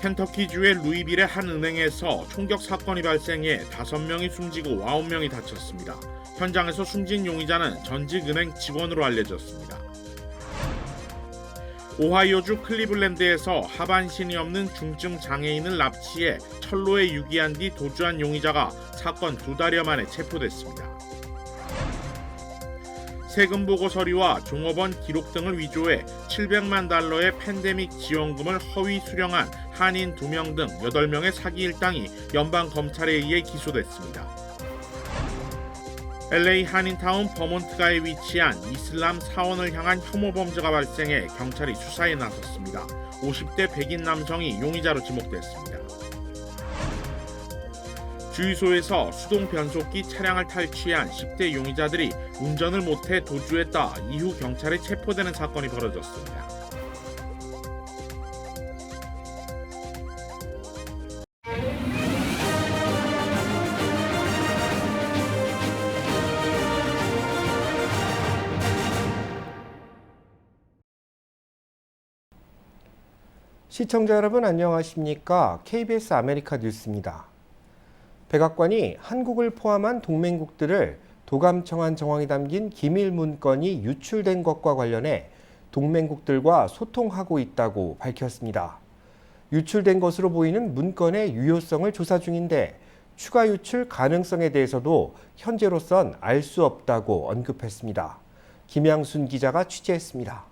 켄터키주의 루이빌의 한 은행에서 총격 사건이 발생해 5명이 숨지고 9명이 다쳤습니다. 현장에서 숨진 용의자는 전직 은행 직원으로 알려졌습니다. 오하이오주 클리블랜드에서 하반신이 없는 중증 장애인을 납치해 철로에 유기한 뒤 도주한 용의자가 사건 두 달여 만에 체포됐습니다. 세금 보고 서류와 종업원 기록 등을 위조해 700만 달러의 팬데믹 지원금을 허위 수령한 한인 2명 등 8명의 사기 일당이 연방 검찰에 의해 기소됐습니다. LA 한인타운 버몬트가에 위치한 이슬람 사원을 향한 혐오 범죄가 발생해 경찰이 수사에 나섰습니다. 50대 백인 남성이 용의자로 지목됐습니다. 주유소에서 수동 변속기 차량을 탈취한 10대 용의자들이 운전을 못해 도주했다 이후 경찰에 체포되는 사건이 벌어졌습니다. 시청자 여러분 안녕하십니까? KBS 아메리카 뉴스입니다. 백악관이 한국을 포함한 동맹국들을 도감청한 정황이 담긴 기밀 문건이 유출된 것과 관련해 동맹국들과 소통하고 있다고 밝혔습니다. 유출된 것으로 보이는 문건의 유효성을 조사 중인데 추가 유출 가능성에 대해서도 현재로선 알 수 없다고 언급했습니다. 김양순 기자가 취재했습니다.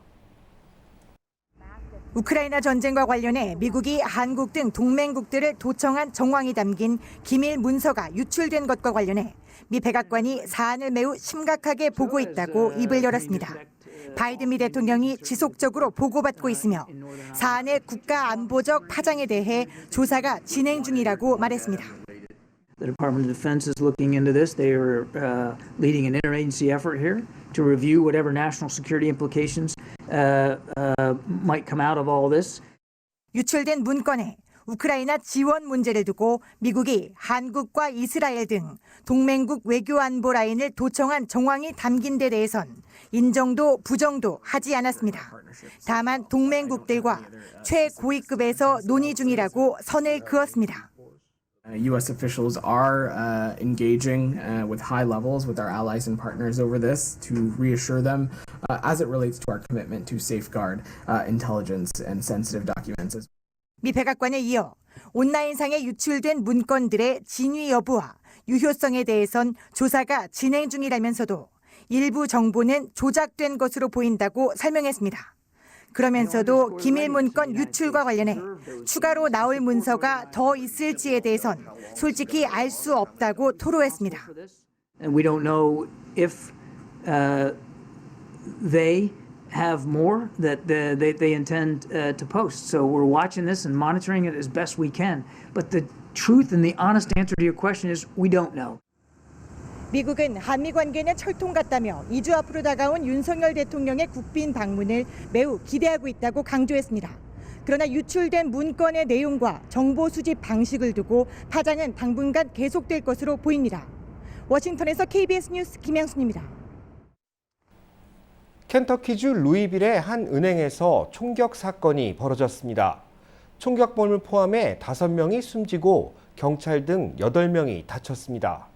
우크라이나 전쟁과 관련해 미국이 한국 등 동맹국들을 도청한 정황이 담긴 기밀 문서가 유출된 것과 관련해 미 백악관이 사안을 매우 심각하게 보고 있다고 입을 열었습니다. 바이든 미 대통령이 지속적으로 보고받고 있으며 사안의 국가 안보적 파장에 대해 조사가 진행 중이라고 말했습니다. The Department of Defense is looking into this. They are uh, leading an interagency effort here to review whatever national security implications uh, uh, might come out of all this. 유출된 문건에 우크라이나 지원 문제를 두고 미국이 한국과 이스라엘 등 동맹국 외교 안보 라인을 도청한 정황이 담긴 데 대해선 인정도 부정도 하지 않았습니다. 다만 동맹국들과 최고위급에서 논의 중이라고 선을 그었습니다. Uh, U.S. officials are uh, engaging uh, with high levels with our allies and partners over this to reassure them uh, as it relates to our commitment to safeguard uh, intelligence and sensitive documents. 미 백악관에 이어 온라인상에 유출된 문건들의 진위 여부와 유효성에 대해선 조사가 진행 중이라면서도 일부 정보는 조작된 것으로 보인다고 설명했습니다. 그러면서도 기밀 문건 유출과 관련해 추가로 나올 문서가 더 있을지에 대해선 솔직히 알 수 없다고 토로했습니다. We don't know if uh, they have more that the, they, they intend uh, to post. So we're watching this and monitoring it as best we can. But the truth and the honest answer to your question is we don't know. 미국은 한미 관계는 철통 같다며 2주 앞으로 다가온 윤석열 대통령의 국빈 방문을 매우 기대하고 있다고 강조했습니다. 그러나 유출된 문건의 내용과 정보 수집 방식을 두고 파장은 당분간 계속될 것으로 보입니다. 워싱턴에서 KBS 뉴스 김양순입니다. 켄터키주 루이빌의 한 은행에서 총격 사건이 벌어졌습니다. 총격범을 포함해 5명이 숨지고 경찰 등 8명이 다쳤습니다.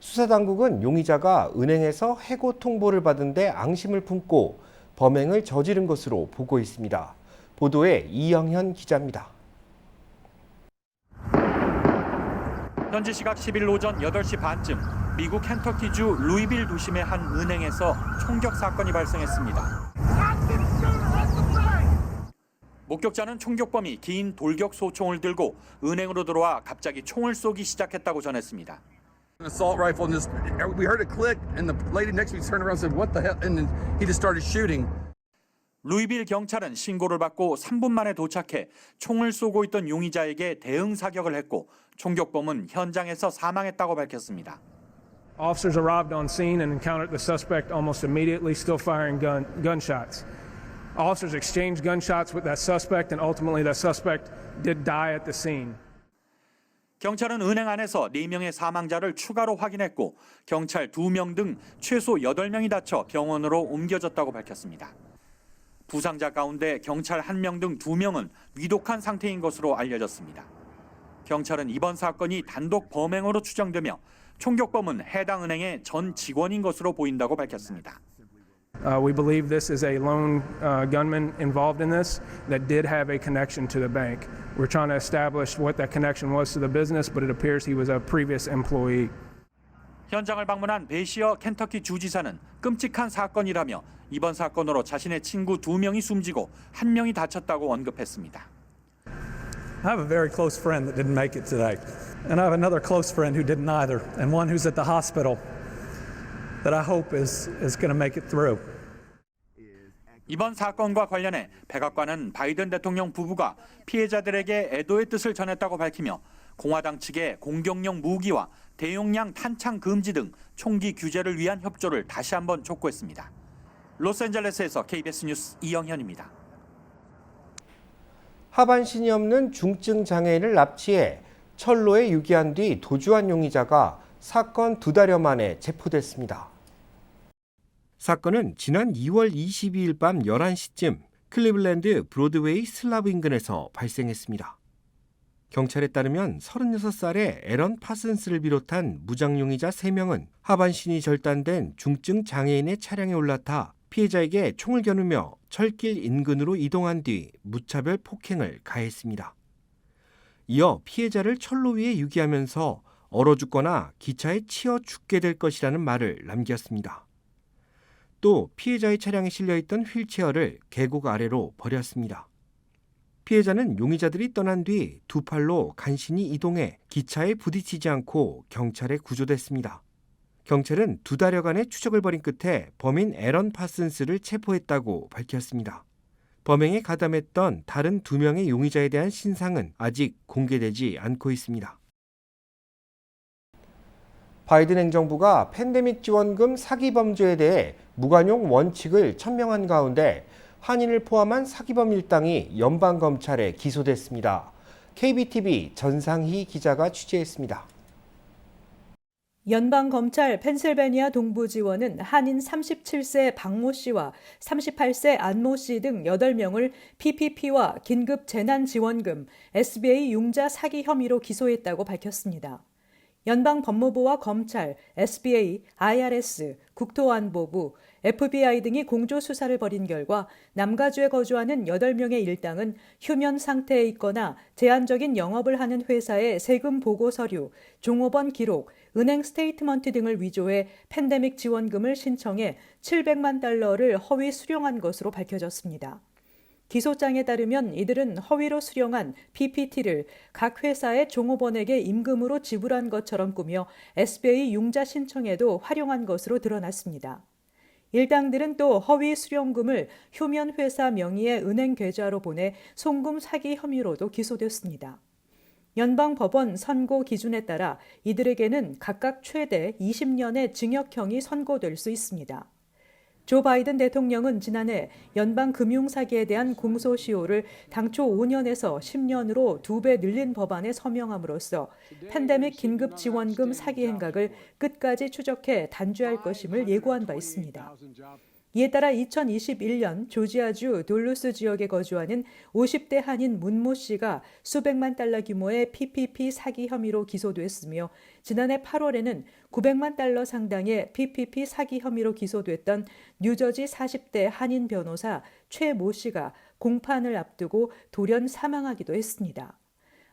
수사당국은 용의자가 은행에서 해고 통보를 받은 데 앙심을 품고 범행을 저지른 것으로 보고 있습니다. 보도에 이영현 기자입니다. 현지 시각 10일 오전 8시 반쯤 미국 켄터키주 루이빌 도심의 한 은행에서 총격 사건이 발생했습니다. 목격자는 총격범이 긴 돌격 소총을 들고 은행으로 들어와 갑자기 총을 쏘기 시작했다고 전했습니다. an assault rifle and just we heard a click and the lady next to me turned around and said what the hell and then he just started shooting 루이빌 경찰은 신고를 받고 3분 만에 도착해 총을 쏘고 있던 용의자에게 대응 사격을 했고 총격범은 현장에서 사망했다고 밝혔습니다. Officers arrived on scene and encountered the suspect almost immediately, still firing gun, gunshots. Officers exchanged gunshots with that suspect, and ultimately, that suspect did die at the scene. 경찰은 은행 안에서 4명의 사망자를 추가로 확인했고 경찰 2명 등 최소 8명이 다쳐 병원으로 옮겨졌다고 밝혔습니다. 부상자 가운데 경찰 1명 등 2명은 위독한 상태인 것으로 알려졌습니다. 경찰은 이번 사건이 단독 범행으로 추정되며 총격범은 해당 은행의 전 직원인 것으로 보인다고 밝혔습니다. Uh, we believe this is a lone uh, gunman involved in this that did have a connection to the bank. We're trying to establish what that connection was to the business, but it appears he was a previous employee. 현장을 방문한 베시어 켄터키 주지사는 끔찍한 사건이라며 이번 사건으로 자신의 친구 2명이 숨지고 1명이 다쳤다고 언급했습니다. I have a very close friend that didn't make it today. And I have another close friend who didn't either, and one who's at the hospital that I hope is, is going to make it through. 이번 사건과 관련해 백악관은 바이든 대통령 부부가 피해자들에게 애도의 뜻을 전했다고 밝히며 공화당 측에 공격용 무기와 대용량 탄창 금지 등 총기 규제를 위한 협조를 다시 한번 촉구했습니다. 로스앤젤레스에서 KBS 뉴스 이영현입니다. 하반신이 없는 중증 장애인을 납치해 철로에 유기한 뒤 도주한 용의자가 사건 두 달여 만에 체포됐습니다. 사건은 지난 2월 22일 밤 11시쯤 클리블랜드 브로드웨이 슬라브 인근에서 발생했습니다. 경찰에 따르면 36살의 에런 파슨스를 비롯한 무장 용의자 3명은 하반신이 절단된 중증 장애인의 차량에 올라타 피해자에게 총을 겨누며 철길 인근으로 이동한 뒤 무차별 폭행을 가했습니다. 이어 피해자를 철로 위에 유기하면서 얼어 죽거나 기차에 치여 죽게 될 것이라는 말을 남겼습니다. 또 피해자의 차량에 실려 있던 휠체어를 계곡 아래로 버렸습니다. 피해자는 용의자들이 떠난 뒤 두 팔로 간신히 이동해 기차에 부딪히지 않고 경찰에 구조됐습니다. 경찰은 두 달여간의 추적을 벌인 끝에 범인 에런 파슨스를 체포했다고 밝혔습니다. 범행에 가담했던 다른 두 명의 용의자에 대한 신상은 아직 공개되지 않고 있습니다. 바이든 행정부가 팬데믹 지원금 사기 범죄에 대해 무관용 원칙을 천명한 가운데 한인을 포함한 사기범 일당이 연방검찰에 기소됐습니다. KBTV 전상희 기자가 취재했습니다. 연방검찰 펜실베니아 동부지원은 한인 37세 박모 씨와 38세 안모 씨 등 8명을 PPP와 긴급 재난지원금, SBA 융자 사기 혐의로 기소했다고 밝혔습니다. 연방 법무부와 검찰, SBA, IRS, 국토안보부, FBI 등이 공조 수사를 벌인 결과 남가주에 거주하는 8명의 일당은 휴면 상태에 있거나 제한적인 영업을 하는 회사의 세금 보고 서류, 종업원 기록, 은행 스테이트먼트 등을 위조해 팬데믹 지원금을 신청해 700만 달러를 허위 수령한 것으로 밝혀졌습니다. 기소장에 따르면 이들은 허위로 수령한 PPT를 각 회사의 종업원에게 임금으로 지불한 것처럼 꾸며 SBA 융자 신청에도 활용한 것으로 드러났습니다. 일당들은 또 허위 수령금을 휴면 회사 명의의 은행 계좌로 보내 송금 사기 혐의로도 기소됐습니다. 연방법원 선고 기준에 따라 이들에게는 각각 최대 20년의 징역형이 선고될 수 있습니다. 조 바이든 대통령은 지난해 연방 금융 사기에 대한 공소시효를 당초 5년에서 10년으로 두 배 늘린 법안에 서명함으로써 팬데믹 긴급 지원금 사기 행각을 끝까지 추적해 단죄할 것임을 예고한 바 있습니다. 이에 따라 2021년 조지아주 돌루스 지역에 거주하는 50대 한인 문모 씨가 수백만 달러 규모의 PPP 사기 혐의로 기소됐으며 지난해 8월에는 900만 달러 상당의 PPP 사기 혐의로 기소됐던 뉴저지 40대 한인 변호사 최 모 씨가 공판을 앞두고 돌연 사망하기도 했습니다.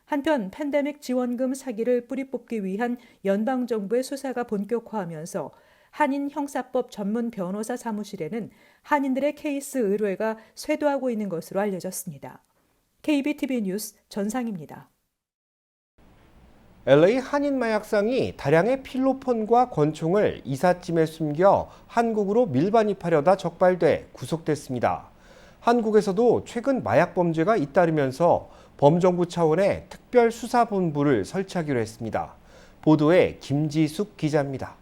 한편 팬데믹 지원금 사기를 뿌리 뽑기 위한 연방정부의 수사가 본격화하면서 한인 형사법 전문 변호사 사무실에는 한인들의 케이스 의뢰가 쇄도하고 있는 것으로 알려졌습니다. KBTV 뉴스 전상입니다. LA 한인 마약상이 다량의 필로폰과 권총을 이삿짐에 숨겨 한국으로 밀반입하려다 적발돼 구속됐습니다. 한국에서도 최근 마약 범죄가 잇따르면서 범정부 차원의 특별 수사본부를 설치하기로 했습니다. 보도에 김지숙 기자입니다.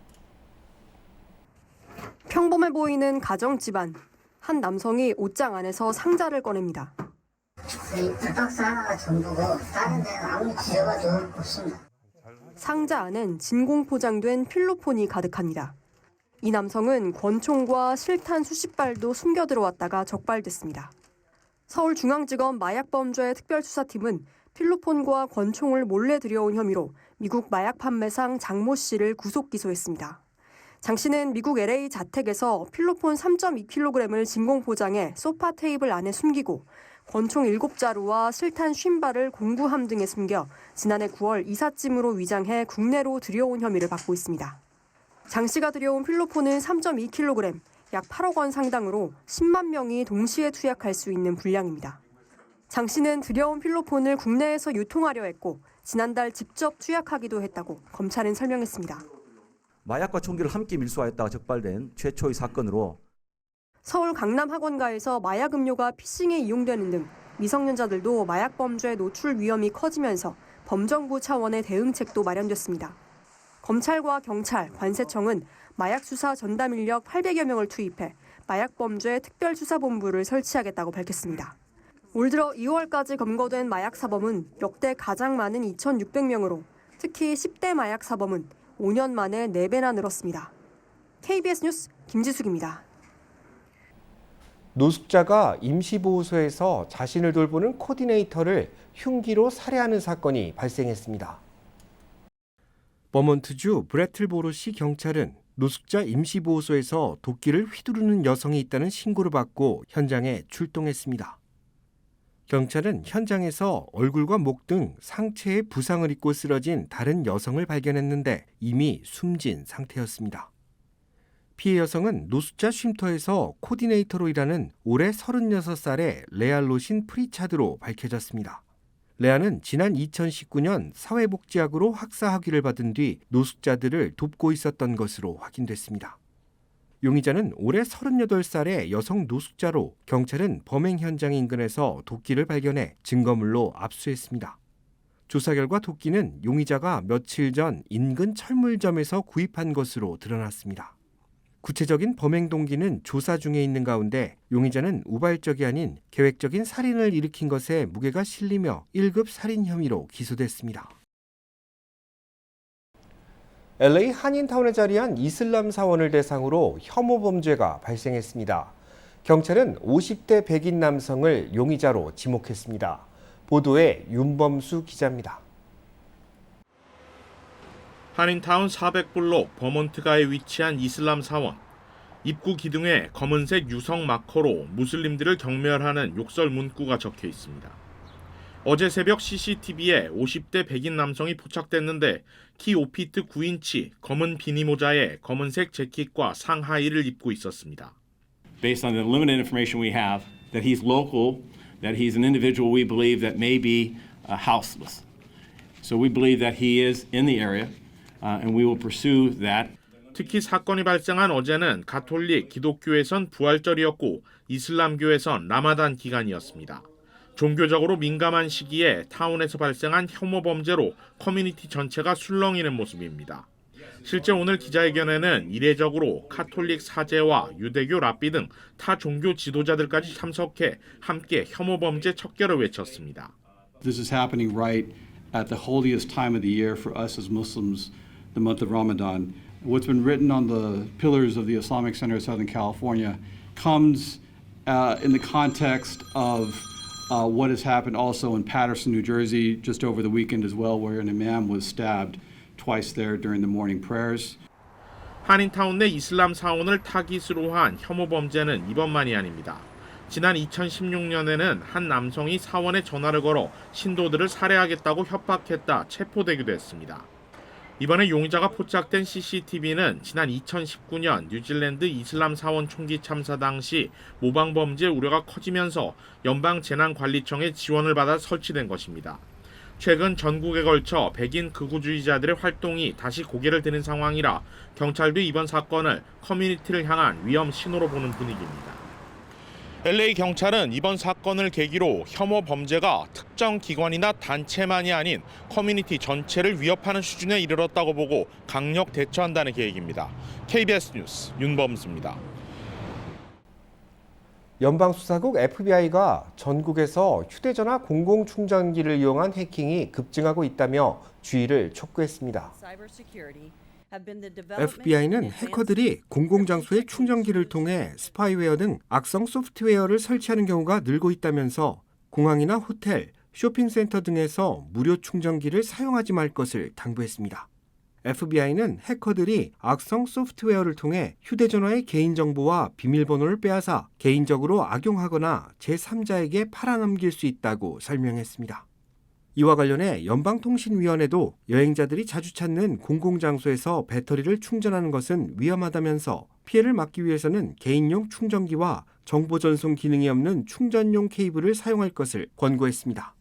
평범해 보이는 가정 집안. 한 남성이 옷장 안에서 상자를 꺼냅니다. 이 박스 하나가 전부고 다른 데는 아무 지어가도 없습니다. 상자 안엔 진공 포장된 필로폰이 가득합니다. 이 남성은 권총과 실탄 수십 발도 숨겨 들어왔다가 적발됐습니다. 서울중앙지검 마약범죄 특별수사팀은 필로폰과 권총을 몰래 들여온 혐의로 미국 마약 판매상 장모 씨를 구속 기소했습니다. 장 씨는 미국 LA 자택에서 필로폰 3.2kg을 진공 포장해 소파 테이블 안에 숨기고 권총 7자루와 실탄 50발을 공구함 등에 숨겨 지난해 9월 이삿짐으로 위장해 국내로 들여온 혐의를 받고 있습니다. 장 씨가 들여온 필로폰은 3.2kg, 약 8억 원 상당으로 10만 명이 동시에 투약할 수 있는 분량입니다. 장 씨는 들여온 필로폰을 국내에서 유통하려 했고 지난달 직접 투약하기도 했다고 검찰은 설명했습니다. 마약과 총기를 함께 밀수하였다가 적발된 최초의 사건으로 서울 강남 학원가에서 마약 음료가 피싱에 이용되는 등 미성년자들도 마약 범죄 노출 위험이 커지면서 범정부 차원의 대응책도 마련됐습니다. 검찰과 경찰, 관세청은 마약 수사 전담 인력 800여 명을 투입해 마약 범죄 특별수사본부를 설치하겠다고 밝혔습니다. 올 들어 2월까지 검거된 마약 사범은 역대 가장 많은 2,600명으로 특히 10대 마약 사범은 5년 만에 4배나 늘었습니다. KBS 뉴스 김지숙입니다. 노숙자가 임시보호소에서 자신을 돌보는 코디네이터를 흉기로 살해하는 사건이 발생했습니다. 버몬트주 브레틀보로시 경찰은 노숙자 임시보호소에서 도끼를 휘두르는 여성이 있다는 신고를 받고 현장에 출동했습니다. 경찰은 현장에서 얼굴과 목 등 상체에 부상을 입고 쓰러진 다른 여성을 발견했는데 이미 숨진 상태였습니다. 피해 여성은 노숙자 쉼터에서 코디네이터로 일하는 올해 36살의 레알로신 프리차드로 밝혀졌습니다. 레아는 지난 2019년 사회복지학으로 학사 학위를 받은 뒤 노숙자들을 돕고 있었던 것으로 확인됐습니다. 용의자는 올해 38살의 여성 노숙자로 경찰은 범행 현장 인근에서 도끼를 발견해 증거물로 압수했습니다. 조사 결과 도끼는 용의자가 며칠 전 인근 철물점에서 구입한 것으로 드러났습니다. 구체적인 범행 동기는 조사 중에 있는 가운데 용의자는 우발적이 아닌 계획적인 살인을 일으킨 것에 무게가 실리며 1급 살인 혐의로 기소됐습니다. LA 한인타운에 자리한 이슬람 사원을 대상으로 혐오 범죄가 발생했습니다. 경찰은 50대 백인 남성을 용의자로 지목했습니다. 보도에 윤범수 기자입니다. 한인타운 400블록 버몬트가에 위치한 이슬람 사원. 입구 기둥에 검은색 유성 마커로 무슬림들을 경멸하는 욕설 문구가 적혀 있습니다. 어제 새벽 CCTV에 50대 백인 남성이 포착됐는데 키 5피트 9인치 검은 비니 모자에 검은색 재킷과 상하의를 입고 있었습니다. based on the limited information we have, that he's local, that he's an individual we believe that may be uh, houseless. So we believe that he is in the area, uh, and we will pursue that. 특히 사건이 발생한 어제는 가톨릭 기독교에선 부활절이었고 이슬람교에선 라마단 기간이었습니다. 종교적으로 민감한 시기에 타운에서 발생한 혐오 범죄로 커뮤니티 전체가 술렁이는 모습입니다. 실제 오늘 기자회견에는 이례적으로 카톨릭 사제와 유대교 랍비 등 타 종교 지도자들까지 참석해 함께 혐오 범죄 척결을 외쳤습니다. This is happening right at the holiest time of the year for us as Muslims, the month of Ramadan. What's been written on the pillars of the Islamic Center of Southern California comes uh, in the context of uh, what has happened also in Patterson, New Jersey, just over the weekend as well, where an imam was stabbed twice there during the morning prayers. 한인타운 내 이슬람 사원을 타깃으로 한 혐오 범죄는 이번만이 아닙니다. 지난 2016년에는 한 남성이 사원에 전화를 걸어 신도들을 살해하겠다고 협박했다 체포되기도 했습니다. 이번에 용의자가 포착된 CCTV는 지난 2019년 뉴질랜드 이슬람 사원 총기 참사 당시 모방 범죄 우려가 커지면서 연방 재난관리청의 지원을 받아 설치된 것입니다. 최근 전국에 걸쳐 백인 극우주의자들의 활동이 다시 고개를 드는 상황이라 경찰도 이번 사건을 커뮤니티를 향한 위험 신호로 보는 분위기입니다. LA 경찰은 이번 사건을 계기로 혐오 범죄가 특정 기관이나 단체만이 아닌 커뮤니티 전체를 위협하는 수준에 이르렀다고 보고 강력 대처한다는 계획입니다. KBS 뉴스 윤범수입니다. 연방수사국 FBI가 전국에서 휴대전화 공공충전기를 이용한 해킹이 급증하고 있다며 주의를 촉구했습니다. FBI는 해커들이 공공장소에 충전기를 통해 스파이웨어 등 악성 소프트웨어를 설치하는 경우가 늘고 있다면서 공항이나 호텔, 쇼핑센터 등에서 무료 충전기를 사용하지 말 것을 당부했습니다. FBI는 해커들이 악성 소프트웨어를 통해 휴대전화의 개인정보와 비밀번호를 빼앗아 개인적으로 악용하거나 제3자에게 팔아넘길 수 있다고 설명했습니다. 이와 관련해 연방통신위원회도 여행자들이 자주 찾는 공공장소에서 배터리를 충전하는 것은 위험하다면서 피해를 막기 위해서는 개인용 충전기와 정보 전송 기능이 없는 충전용 케이블을 사용할 것을 권고했습니다.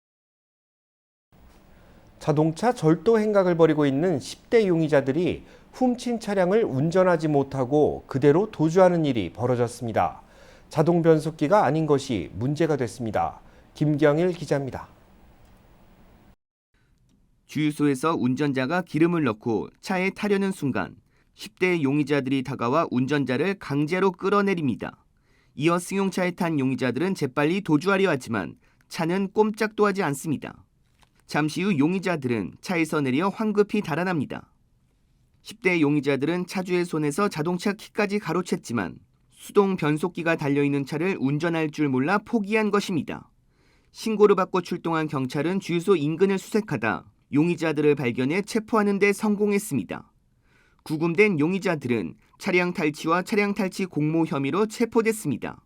자동차 절도 행각을 벌이고 있는 10대 용의자들이 훔친 차량을 운전하지 못하고 그대로 도주하는 일이 벌어졌습니다. 자동 변속기가 아닌 것이 문제가 됐습니다. 김경일 기자입니다. 주유소에서 운전자가 기름을 넣고 차에 타려는 순간 10대 용의자들이 다가와 운전자를 강제로 끌어내립니다. 이어 승용차에 탄 용의자들은 재빨리 도주하려 하지만 차는 꼼짝도 하지 않습니다. 잠시 후 용의자들은 차에서 내려 황급히 달아납니다. 10대 용의자들은 차주의 손에서 자동차 키까지 가로챘지만 수동 변속기가 달려있는 차를 운전할 줄 몰라 포기한 것입니다. 신고를 받고 출동한 경찰은 주유소 인근을 수색하다 용의자들을 발견해 체포하는 데 성공했습니다. 구금된 용의자들은 차량 탈취와 차량 탈취 공모 혐의로 체포됐습니다.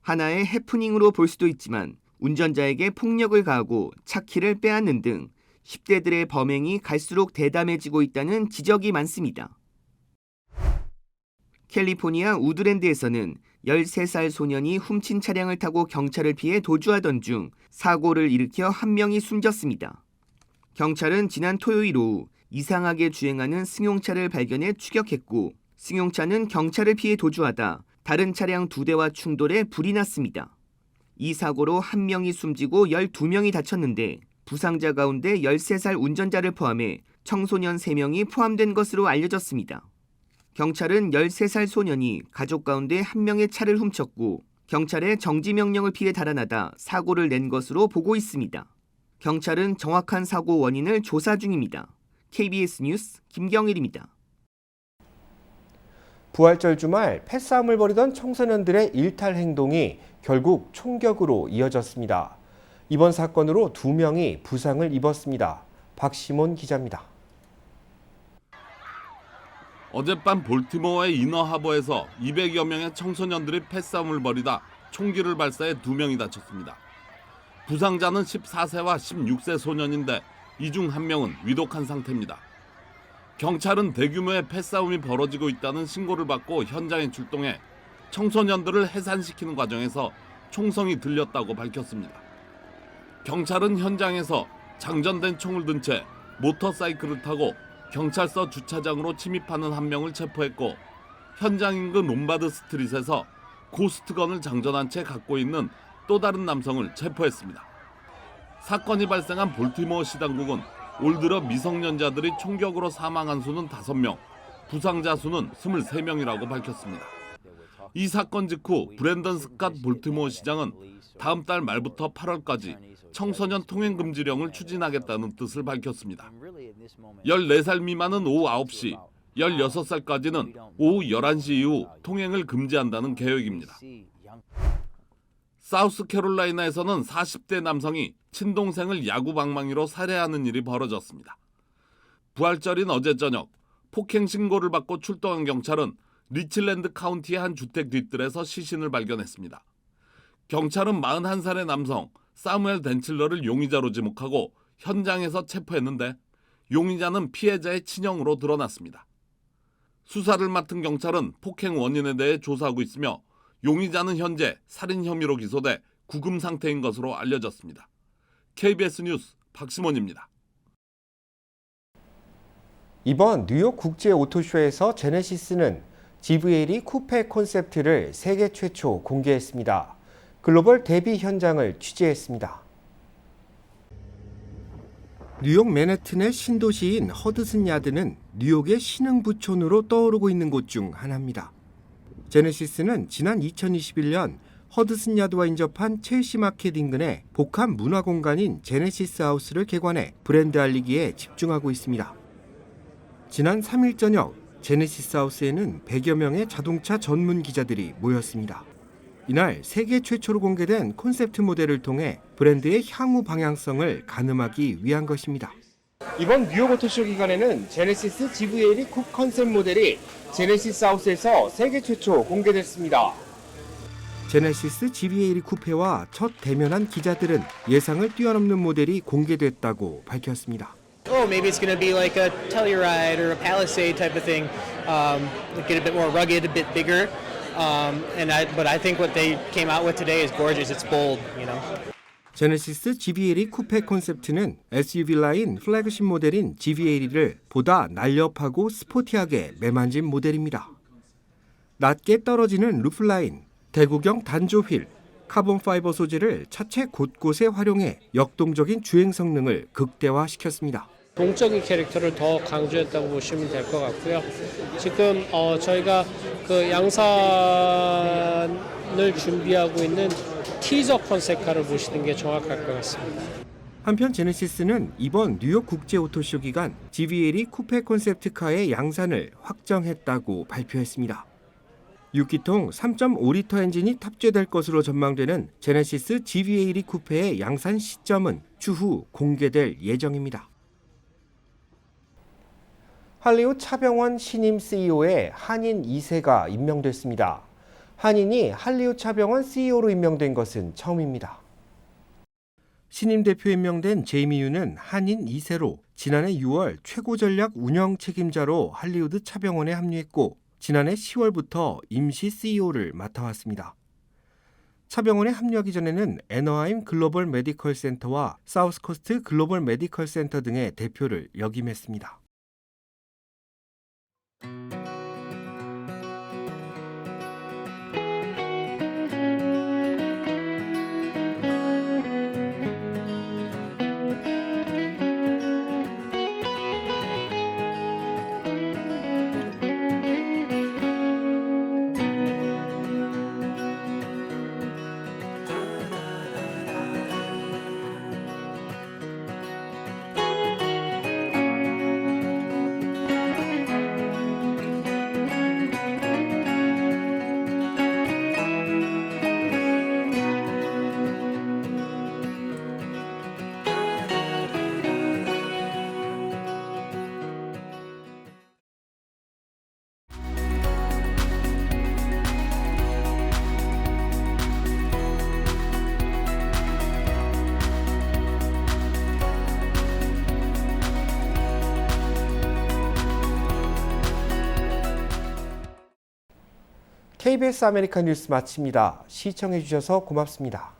하나의 해프닝으로 볼 수도 있지만 운전자에게 폭력을 가하고 차 키를 빼앗는 등 10대들의 범행이 갈수록 대담해지고 있다는 지적이 많습니다. 캘리포니아 우드랜드에서는 13살 소년이 훔친 차량을 타고 경찰을 피해 도주하던 중 사고를 일으켜 한 명이 숨졌습니다. 경찰은 지난 토요일 오후 이상하게 주행하는 승용차를 발견해 추격했고 승용차는 경찰을 피해 도주하다 다른 차량 두 대와 충돌해 불이 났습니다. 이 사고로 한 명이 숨지고 12명이 다쳤는데 부상자 가운데 13살 운전자를 포함해 청소년 3명이 포함된 것으로 알려졌습니다. 경찰은 13살 소년이 가족 가운데 한 명의 차를 훔쳤고 경찰의 정지 명령을 피해 달아나다 사고를 낸 것으로 보고 있습니다. 경찰은 정확한 사고 원인을 조사 중입니다. KBS 뉴스 김경일입니다. 부활절 주말 패싸움을 벌이던 청소년들의 일탈 행동이 결국 총격으로 이어졌습니다. 이번 사건으로 두 명이 부상을 입었습니다. 박시몬 기자입니다. 어젯밤 볼티모어의 이너하버에서 200여 명의 청소년들이 패싸움을 벌이다 총기를 발사해 두 명이 다쳤습니다. 부상자는 14세와 16세 소년인데 이 중 한 명은 위독한 상태입니다. 경찰은 대규모의 패싸움이 벌어지고 있다는 신고를 받고 현장에 출동해 청소년들을 해산시키는 과정에서 총성이 들렸다고 밝혔습니다. 경찰은 현장에서 장전된 총을 든 채 모터사이클을 타고 경찰서 주차장으로 침입하는 한 명을 체포했고 현장 인근 롬바드 스트릿에서 고스트건을 장전한 채 갖고 있는 또 다른 남성을 체포했습니다. 사건이 발생한 볼티모어 시당국은 올 들어 미성년자들이 총격으로 사망한 수는 5명, 부상자 수는 23명이라고 밝혔습니다. 이 사건 직후 브랜던 스캇 볼티모어 시장은 다음 달 말부터 8월까지 청소년 통행 금지령을 추진하겠다는 뜻을 밝혔습니다. 14살 미만은 오후 9시, 16살까지는 오후 11시 이후 통행을 금지한다는 계획입니다. 사우스캐롤라이나에서는 40대 남성이 친동생을 야구 방망이로 살해하는 일이 벌어졌습니다. 부활절인 어제 저녁 폭행 신고를 받고 출동한 경찰은 리칠랜드 카운티의 한 주택 뒷뜰에서 시신을 발견했습니다. 경찰은 41살의 남성 사무엘 덴칠러를 용의자로 지목하고 현장에서 체포했는데 용의자는 피해자의 친형으로 드러났습니다. 수사를 맡은 경찰은 폭행 원인에 대해 조사하고 있으며 용의자는 현재 살인 혐의로 기소돼 구금 상태인 것으로 알려졌습니다. KBS 뉴스 박sim원입니다. 이번 뉴욕 국제 오토쇼에서 제네시스는 GV8 쿠페 콘셉트를 세계 최초 공개했습니다. 글로벌 데뷔 현장을 취재했습니다. 뉴욕 맨해튼의 신도시인 허드슨 야드는 뉴욕의 신흥 부촌으로 떠오르고 있는 곳 중 하나입니다. 제네시스는 지난 2021년 허드슨 야드와 인접한 첼시 마켓 인근에 복합 문화 공간인 제네시스 하우스를 개관해 브랜드 알리기에 집중하고 있습니다. 지난 3일 저녁 제네시스 하우스에는 100여 명의 자동차 전문 기자들이 모였습니다. 이날 세계 최초로 공개된 콘셉트 모델을 통해 브랜드의 향후 방향성을 가늠하기 위한 것입니다. 이번 뉴욕 오토쇼 기간에는 제네시스 GV8이 쿱 컨셉 모델이 제네시스 하우스에서 세계 최초 공개됐습니다. 제네시스 GV8 쿠페와 첫 대면한 기자들은 예상을 뛰어넘는 모델이 공개됐다고 밝혔습니다. oh, maybe it's going to be like a Telluride or a Palisade type of thing, um, get a bit more rugged, a bit bigger. Um, and I, but I think what they came out with today is gorgeous. It's bold, you know. 제네시스 GV8 쿠페 콘셉트는 SUV 라인 플래그십 모델인 GV8를 보다 날렵하고 스포티하게 매만진 모델입니다. 낮게 떨어지는 루프 라인, 대구경 단조 휠, 카본 파이버 소재를 차체 곳곳에 활용해 역동적인 주행 성능을 극대화시켰습니다. 동적인 캐릭터를 더 강조했다고 보시면 될 것 같고요. 지금 어, 저희가 그 양산 을 준비하고 있는 티저 컨셉카를 보시는 게 정확할 것 같습니다. 한편 제네시스는 이번 뉴욕 국제 오토쇼 기간 GV8이 쿠페 콘셉트카의 양산을 확정했다고 발표했습니다. 6기통 3.5리터 엔진이 탑재될 것으로 전망되는 제네시스 GV8 쿠페의 양산 시점은 추후 공개될 예정입니다. 할리우드 차병원 신임 CEO에 한인 2세가 임명됐습니다. 한인이 할리우드 차병원 CEO로 임명된 것은 처음입니다. 신임 대표 임명된 제이미 유는 한인 2세로 지난해 6월 최고 전략 운영 책임자로 할리우드 차병원에 합류했고 지난해 10월부터 임시 CEO를 맡아왔습니다. 차병원에 합류하기 전에는 애너하임 글로벌 메디컬 센터와 사우스코스트 글로벌 메디컬 센터 등의 대표를 역임했습니다. KBS 아메리카 뉴스 마칩니다. 시청해 주셔서 고맙습니다.